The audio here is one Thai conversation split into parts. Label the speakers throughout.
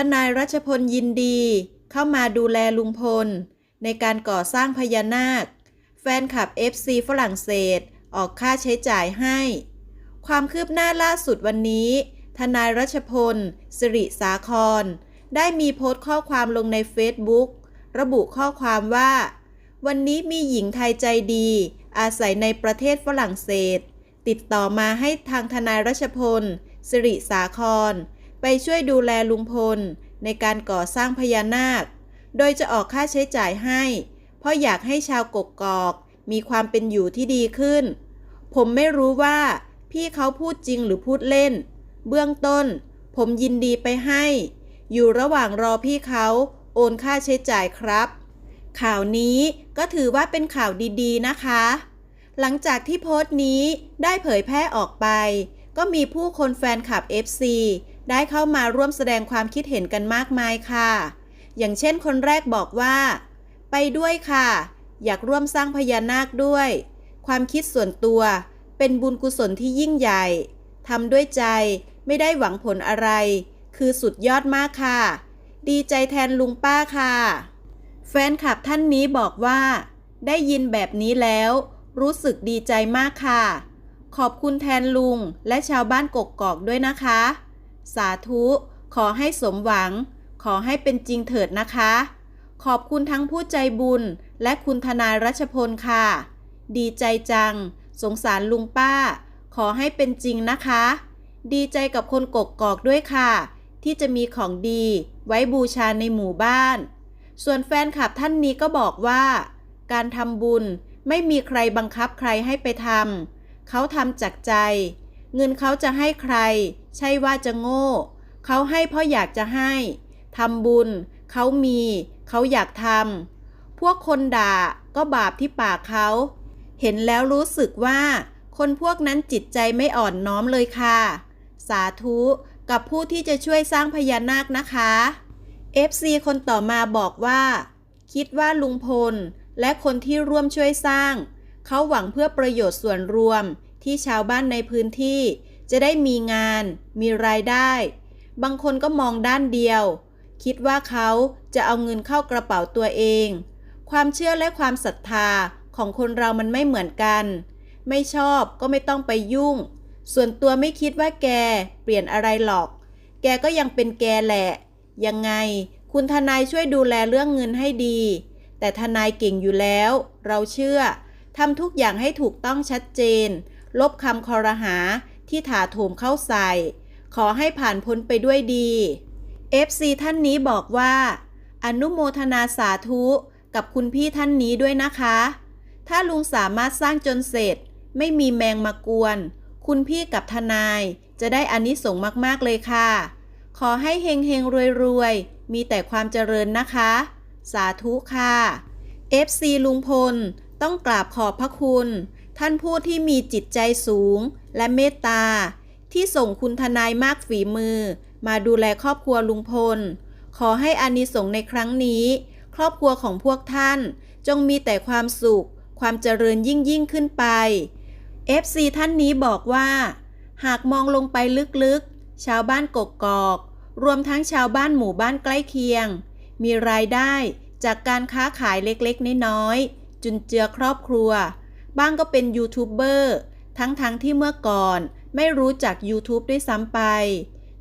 Speaker 1: ทนายรัชพลยินดี เข้ามาดูแลลุงพล ในการก่อสร้างพญานาค แฟนคลับ FC ฝรั่งเศสออกค่าใช้จ่ายให้ ความคืบหน้าล่าสุดวันนี้ ทนายรัชพล สิริสาคร ได้มีโพสต์ข้อความลงในเฟซบุ๊กระบุข้อความว่า วันนี้มีหญิงไทยใจดี อาศัยในประเทศฝรั่งเศส ติดต่อมาให้ทางทนายรัชพล สิริสาคร ไปช่วยดูแลลุงพล ในการก่อสร้างพญานาค โดยจะออกค่าใช้จ่ายให้ เพราะอยากให้ชาวกกอกมีความเป็นอยู่ที่ดีขึ้น ผมไม่รู้ว่าพี่เขาพูดจริงหรือพูดเล่น เบื้องต้น ผมยินดีไปให้ อยู่ระหว่างรอพี่เขาโอนค่าใช้จ่ายครับ ข่าวนี้ก็ถือว่าเป็นข่าวดีๆนะคะ หลังจากที่โพสต์นี้ได้เผยแพร่ออกไป ก็มีผู้คนแฟนคลับ FC ได้เข้ามาร่วมแสดงความคิดเห็นกันมากมายค่ะ อย่างเช่นคนแรกบอกว่า ไปด้วยค่ะ อยากร่วมสร้างพญานาคด้วย ความคิดส่วนตัว เป็นบุญกุศลที่ยิ่งใหญ่ทำด้วยใจไม่ได้หวังผลอะไร คือสุดยอดมากค่ะ ดีใจแทนลุงป้าค่ะ แฟนคลับท่านนี้บอกว่า ได้ยินแบบนี้แล้ว รู้สึกดีใจมากค่ะ ขอบคุณแทนลุงและชาวบ้านกกกอกด้วยนะคะ สาธุ ขอให้สมหวัง ขอให้เป็นจริงเถิดนะคะ ขอบคุณทั้งผู้ใจบุญ และคุณทนายรัชพลค่ะ ดีใจจัง สงสารลุงป้า ขอให้เป็นจริงนะคะ ดีใจกับคนกกกอกด้วยค่ะ ที่จะมีของดีไว้บูชาในหมู่บ้าน ส่วนแฟนคลับท่านนี้ก็บอกว่า การทำบุญไม่มีใครบังคับใครให้ไปทำเขาทำจากใจ เงินเขาจะให้ใคร ใช่ว่าจะโง่ เขาให้เพราะอยากจะให้ทำบุญ เขามี เขาอยากทำพวกคนด่าก็บาปที่ปากเขา เห็นแล้วรู้สึกว่า คนพวกนั้นจิตใจไม่อ่อนน้อมเลยค่ะ สาธุกับผู้ที่จะช่วยสร้างพญานาคนะคะ FC คนต่อมาบอกว่า คิดว่าลุงพล และคนที่ร่วมช่วยสร้าง เขาหวังเพื่อประโยชน์ส่วนรวม ที่ชาวบ้านในพื้นที่จะได้มีงาน มีรายได้ บางคนก็มองด้านเดียว คิดว่าเขาจะเอาเงินเข้ากระเป๋าตัวเอง ความเชื่อและความศรัทธาของคนเรามันไม่เหมือนกัน ไม่ชอบก็ไม่ต้องไปยุ่ง ส่วนตัวไม่คิดว่าแกเปลี่ยนอะไรหรอก แกก็ยังเป็นแกแหละ ยังไง คุณทนายช่วยดูแลเรื่องเงินให้ดี แต่ทนายเก่งอยู่แล้ว เราเชื่อทำทุกอย่างให้ถูกต้องชัดเจน ลบคำคอรหาที่ถาโถมเข้าใส่ ขอให้ผ่านพ้นไปด้วยดี FC ท่านนี้บอกว่า อนุโมทนาสาธุกับคุณพี่ท่านนี้ด้วยนะคะ ถ้าลุงสามารถสร้างจนเสร็จ ไม่มีแมงมากวน คุณพี่กับทนายจะได้อานิสงส์มาก ๆ เลยค่ะ ขอให้เฮงเฮงรวยรวยมีแต่ความเจริญนะคะ สาธุค่ะ FC ลุงพล ต้องกราบขอบพระคุณ ท่านผู้ที่มีจิตใจสูงและเมตตา ที่ส่งคุณทนายมากฝีมือ มาดูแลครอบครัวลุงพล ขอให้อานิสงส์ในครั้งนี้ ครอบครัวของพวกท่านจงมีแต่ความสุข ความเจริญยิ่งยิ่งขึ้นไป FC ท่านนี้บอกว่า หากมองลงไปลึกๆ ชาวบ้านกกอก รวมทั้งชาวบ้านหมู่บ้านใกล้เคียง มีรายได้จากการค้าขายเล็กๆ น้อยๆ จุนเจือครอบครัว บ้างก็เป็นยูทูบเบอร์ทั้งๆทที่เมื่อก่อนไม่รู้จัก YouTube ด้วยซ้ำไป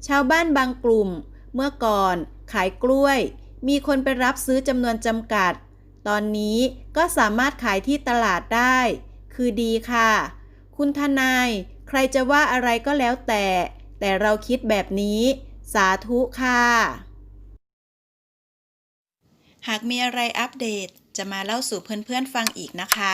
Speaker 1: ชาวบ้านบางกลุ่ม เมื่อก่อนขายกล้วย มีคนไปรับซื้อจำนวนจำกัด ตอนนี้ก็สามารถขายที่ตลาดได้ คือดีค่ะ คุณทนาย ใครจะว่าอะไรก็แล้วแต่ แต่เราคิดแบบนี้ สาธุค่ะ หากมีอะไรอัปเดตจะมาเล่าสู่เพื่อนๆฟังอีกนะคะ